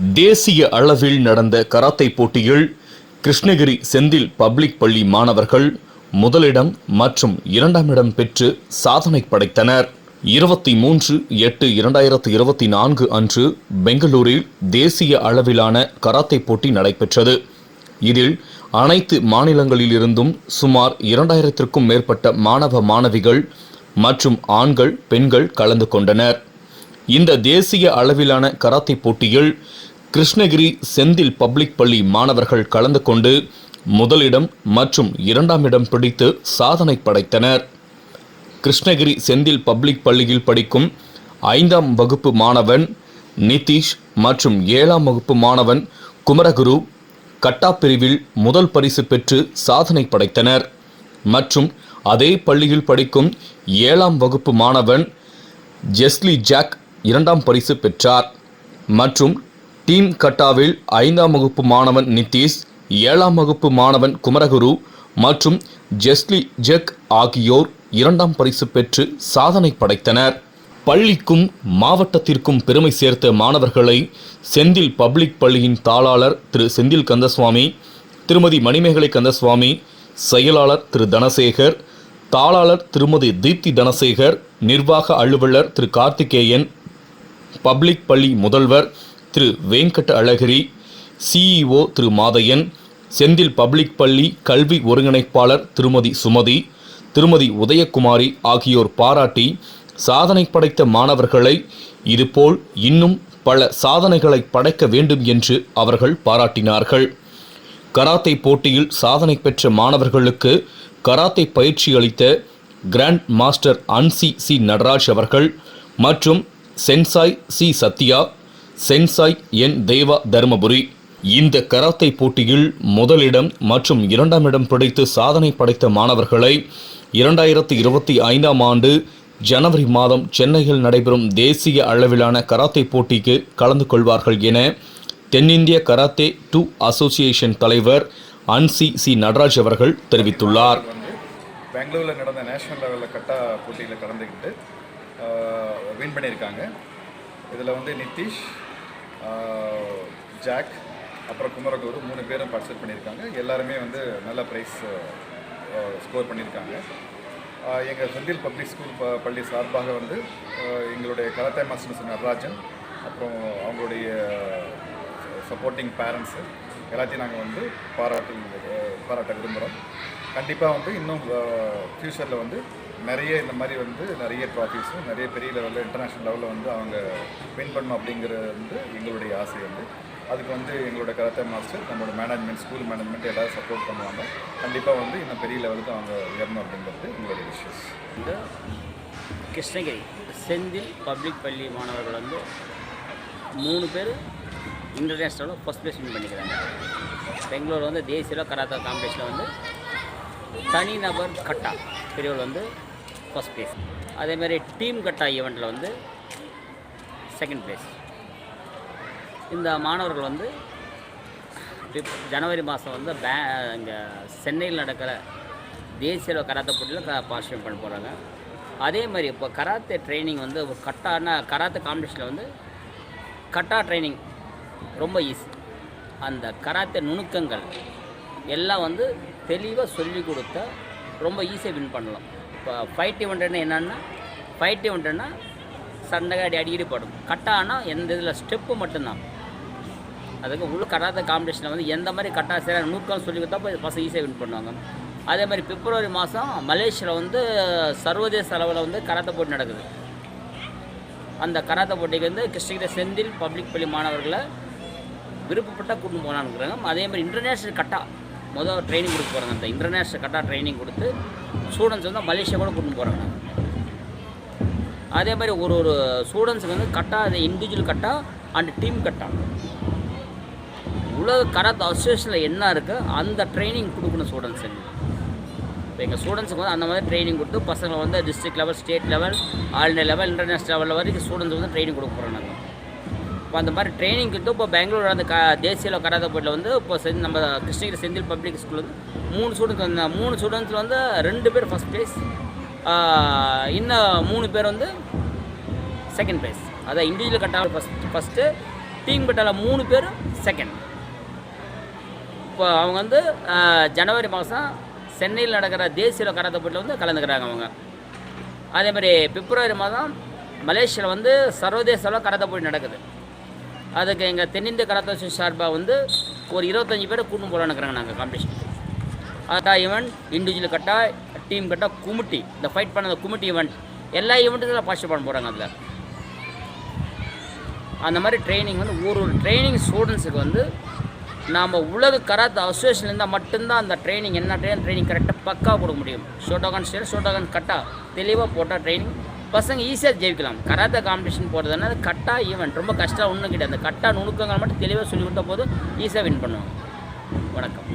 தேசிய அளவில் நடந்த கராத்தை போட்டியில் கிருஷ்ணகிரி செந்தில் பப்ளிக் பள்ளி மாணவர்கள் முதலிடம் மற்றும் இரண்டாம் இடம் பெற்று சாதனை படைத்தனர். இருபத்தி மூன்று எட்டு இரண்டாயிரத்து இருபத்தி நான்கு அன்று பெங்களூரில் தேசிய அளவிலான கராத்தே போட்டி நடைபெற்றது. இதில் அனைத்து மாநிலங்களிலிருந்தும் சுமார் இரண்டாயிரத்திற்கும் மேற்பட்ட மாணவ மாணவிகள் மற்றும் ஆண்கள் பெண்கள் கலந்து கொண்டனர். இந்த தேசிய அளவிலான கராத்தே போட்டியில் கிருஷ்ணகிரி செந்தில் பப்ளிக் பள்ளி மாணவர்கள் கலந்து கொண்டு முதலிடம் மற்றும் இரண்டாம் இடம் பிடித்து சாதனை படைத்தனர். கிருஷ்ணகிரி செந்தில் பப்ளிக் பள்ளியில் படிக்கும் ஐந்தாம் வகுப்பு மாணவன் நிதிஷ் மற்றும் ஏழாம் வகுப்பு மாணவன் குமரகுரு கட்டா பிரிவில் முதல் பரிசு பெற்று சாதனை படைத்தனர். மற்றும் அதே பள்ளியில் படிக்கும் ஏழாம் வகுப்பு மாணவன் ஜெஸ்லி ஜாக் இரண்டாம் பரிசு பெற்றார். மற்றும் டீம் கட்டாவில் ஐந்தாம் வகுப்பு மாணவன் நிதிஷ் ஏழாம் வகுப்பு மாணவன் குமரகுரு மற்றும் ஜெஸ்லி ஜெக் ஆகியோர் இரண்டாம் பரிசு பெற்று சாதனை படைத்தனர். பள்ளிக்கும் மாவட்டத்திற்கும் பெருமை சேர்த்த மாணவர்களை செந்தில் பப்ளிக் பள்ளியின் தாளாளர் திரு செந்தில் கந்தசுவாமி திருமதி மணிமேகலை கந்தசுவாமி செயலாளர் திரு தனசேகர் தாளாளர் திருமதி தீப்தி தனசேகர் நிர்வாக அலுவலர் திரு கார்த்திகேயன் பப்ளிக் பள்ளி முதல்வர் திரு வெங்கட் அழகிரி சிஇஓ திரு மாதையன் செந்தில் பப்ளிக் பள்ளி கல்வி ஒருங்கிணைப்பாளர் திருமதி சுமதி திருமதி உதயகுமாரி ஆகியோர் பாராட்டி சாதனை படைத்த மாணவர்களை இதுபோல் இன்னும் பல சாதனைகளை படைக்க வேண்டும் என்று அவர்கள் பாராட்டினார்கள். கராத்தே போட்டியில் சாதனை பெற்ற மாணவர்களுக்கு கராத்தே பயிற்சி அளித்த கிராண்ட் மாஸ்டர் அன்சி சி நடராஜ் அவர்கள் மற்றும் sensei C Sathya sensei N Deva Dharmapuri. இந்த கராத்தை போட்டியில் முதலிடம் மற்றும் இரண்டாம் இடம் பிடித்து சாதனை படைத்த மாணவர்களை இரண்டாயிரத்தி இருபத்தி ஐந்தாம் ஆண்டு ஜனவரி மாதம் சென்னையில் நடைபெறும் தேசிய அளவிலான கராத்தே போட்டிக்கு கலந்து கொள்வார்கள் என தென்னிந்திய கராத்தே டூ அசோசியேஷன் தலைவர் அன்சி சி நடராஜ் அவர்கள் தெரிவித்துள்ளார். பெங்களூரில் நடந்த நேஷனல் லெவலில் கட்டா போட்டியில் கலந்துக்கிட்டு வின் பண்ணியிருக்காங்க. இதில் வந்து நிதிஷ் ஜாக் அப்புறம் குமரகுரு மூணு பேரும் பார்ட்டிசிபேட் பண்ணியிருக்காங்க. எல்லாருமே வந்து நல்ல ப்ரைஸ் ஸ்கோர் பண்ணியிருக்காங்க. எங்கள் செந்தில் பப்ளிக் ஸ்கூல் ப பள்ளி சார்பாக வந்து எங்களுடைய கராத்தே மாஸ்டர் நடராஜன் அப்புறம் அவங்களுடைய சப்போர்ட்டிங் பேரண்ட்ஸு எல்லாத்தையும் நாங்கள் வந்து பாராட்டி பாராட்ட விரும்புகிறோம் கண்டிப்பாக வந்து இன்னும் ஃப்யூச்சரில் வந்து நிறைய இந்த மாதிரி வந்து நிறைய ட்ராஃபீஸும் நிறைய பெரிய லெவலில் இன்டர்நேஷ்னல் லெவலில் வந்து அவங்க வின் பண்ணணும் அப்படிங்கிறது வந்து எங்களுடைய ஆசை வந்து. அதுக்கு வந்து எங்களோட கராத்தே மாஸ்டர் நம்மளோட மேனேஜ்மெண்ட் ஸ்கூல் மேனேஜ்மெண்ட் எல்லாரும் சப்போர்ட் பண்ணுவாங்க. கண்டிப்பாக வந்து இன்னும் பெரிய லெவலுக்கு அவங்க உயரணும் அப்படிங்கிறது எங்களுடைய விஷயம் இந்த கிருஷ்ணகிரி செந்தில் பப்ளிக் பள்ளி மாணவர்கள் வந்து மூணு பேர் இன்டர்நேஷ்னலில் ஃபஸ்ட் பிளேஸ் வின் பண்ணிக்கிறாங்க. பெங்களூர் வந்து தேசிய கராத்தா காம்படிஷனில் வந்து தனிநபர் கட்டா பிரிவில் வந்து ஃபஸ்ட் ப்ளேஸ் அதேமாதிரி டீம் கட்டா ஈவெண்ட்டில் வந்து செகண்ட் ப்ளேஸ் இந்த மாணவர்கள் வந்து ஜனவரி மாதம் வந்து பே இங்கே சென்னையில் நடக்கிற தேசிய கராத்தே போட்டியில் பார்ட்டிசிபேட் பண்ண போகிறாங்க அதே மாதிரி இப்போ கராத்தே ட்ரைனிங் வந்து கட்டான கராத்தே காம்படிஷனில் வந்து கட்டா ட்ரைனிங் ரொம்ப ஈஸி அந்த கராத்தே நுணுக்கங்கள் எல்லாம் வந்து தெளிவாக சொல்லி கொடுத்தா ரொம்ப ஈஸியாக வின் பண்ணலாம். இப்போ ஃபைட்டி இவெண்ட்னா என்னென்னா ஃபைட்டி ஃபைட் சண்டை அடி அடிக்கடி படும். கட்டானா எந்த இதில் ஸ்டெப்பு மட்டும்தான். அதுக்கு உள்ள கராத்தே காம்படிஷனில் வந்து எந்த மாதிரி கட்டா செய்கிற நூக்கம் சொல்லி கொடுத்தா போய் பசங்க ஈஸியாக வின் பண்ணுவாங்க. அதே மாதிரி பிப்ரவரி மாதம் மலேசியாவில் வந்து சர்வதேச அளவில் வந்து கராத்தே போட்டி நடக்குது. அந்த கராத்தே போட்டிக்கு வந்து கிருஷ்ணகிரி செந்தில் பப்ளிக் பள்ளி மாணவர்களை விருப்பப்பட்டால் கூட்டின்னு போகலான்னுக்குறாங்க அதே மாதிரி இன்டர்நேஷ்னல் கட்டா முதல் ட்ரைனிங் கொடுக்க போகிறாங்க அந்த இன்டர்நேஷ்னல் கட்டா ட்ரைனிங் கொடுத்து ஸ்டூடெண்ட்ஸ் வந்து மலேசியா கூட கூட்டின்னு போகிறாங்க அதே மாதிரி ஒரு ஒரு ஸ்டூடெண்ட்ஸுக்கு வந்து kata individual kata and team kata. உலக கராத்தே அசோசியேஷனில் என்ன இருக்கோ? அந்த ட்ரைனிங் கொடுக்கணும் ஸ்டூடெண்ட்ஸுக்கு இப்போ எங்கள் ஸ்டூடெண்ட்ஸுக்கு வந்து அந்த மாதிரி ட்ரைனிங் கொடுத்து பசங்களை வந்து district level state level all India level international லெவலில் வரைக்கும் ஸ்டூடெண்ட்ஸ் வந்து ட்ரைனிங் கொடுக்க போகிறோம் இப்போ அந்த மாதிரி ட்ரைனிங் கொடுத்து இப்போ பெங்களூர் அந்த க தேசிய அளவு வந்து இப்போ செந் நம்ம கிருஷ்ணகிரி செந்தில் பப்ளிக் ஸ்கூல் வந்து மூணு ஸ்டூடெண்ட்ஸ் வந்து மூணு ஸ்டூடெண்ட்ஸில் வந்து ரெண்டு பேர் ஃபஸ்ட் ப்ரைஸ் இன்னும் மூணு பேர் வந்து செகண்ட் ப்ரைஸ் அதான் இண்டிவிஜுவல் கட்டாவில் ஃபஸ்ட் ஃபஸ்ட்டு டீம் கட்டாவில் மூணு பேர் செகண்ட் இப்போ அவங்க வந்து ஜனவரி மாதம் சென்னையில் நடக்கிற தேசிய கராத்தே போட்டியில் வந்து கலந்துக்கிறாங்க அவங்க. அதே மாதிரி பிப்ரவரி மாதம் மலேசியாவில் வந்து சர்வதேச அளவில் கராத்தே போட்டி நடக்குது. அதுக்கு எங்கள் தென்னிந்திய கராத்தா சார்பாக வந்து ஒரு இருபத்தஞ்சி பேரை கூட்டும் போகலான்னு இருக்கிறாங்க நாங்கள் competition kata event individual kata team kata kumite. இந்த ஃபைட் பண்ண குமிட்டி ஈவெண்ட் எல்லா ஈவெண்ட்டுக்கும் பார்ட்டிசிபேட் பண்ண போகிறாங்க அதில். அந்த மாதிரி ட்ரைனிங் வந்து ஒரு ஒரு ட்ரைனிங் ஸ்டூடெண்ட்ஸுக்கு வந்து நாம் உலக கராத்தே அசோசியேஷன் இருந்தால் மட்டும்தான் அந்த ட்ரைனிங் என்ன ட்ரைனிங் ட்ரைனிங் கரெக்டாக பக்காக கொடுக்க முடியும். ஷோட்டோகான் ஸ்டேட் ஷோட்டோகான் கட்டா தெளிவாக போட்டால் ட்ரைனிங் பசங்க ஈஸியாக ஜெயிக்கலாம். கராத்தே காம்படிஷன் போகிறதுனா அது கட்டா ஈவெண்ட் ரொம்ப கஷ்டம் ஒன்றும் கிடையாது. அந்த கட்டா நுணுக்கங்கள் மட்டும் தெளிவாக சொல்லி கொடுத்த போது ஈஸியாக வின் பண்ணுவாங்க. வணக்கம்.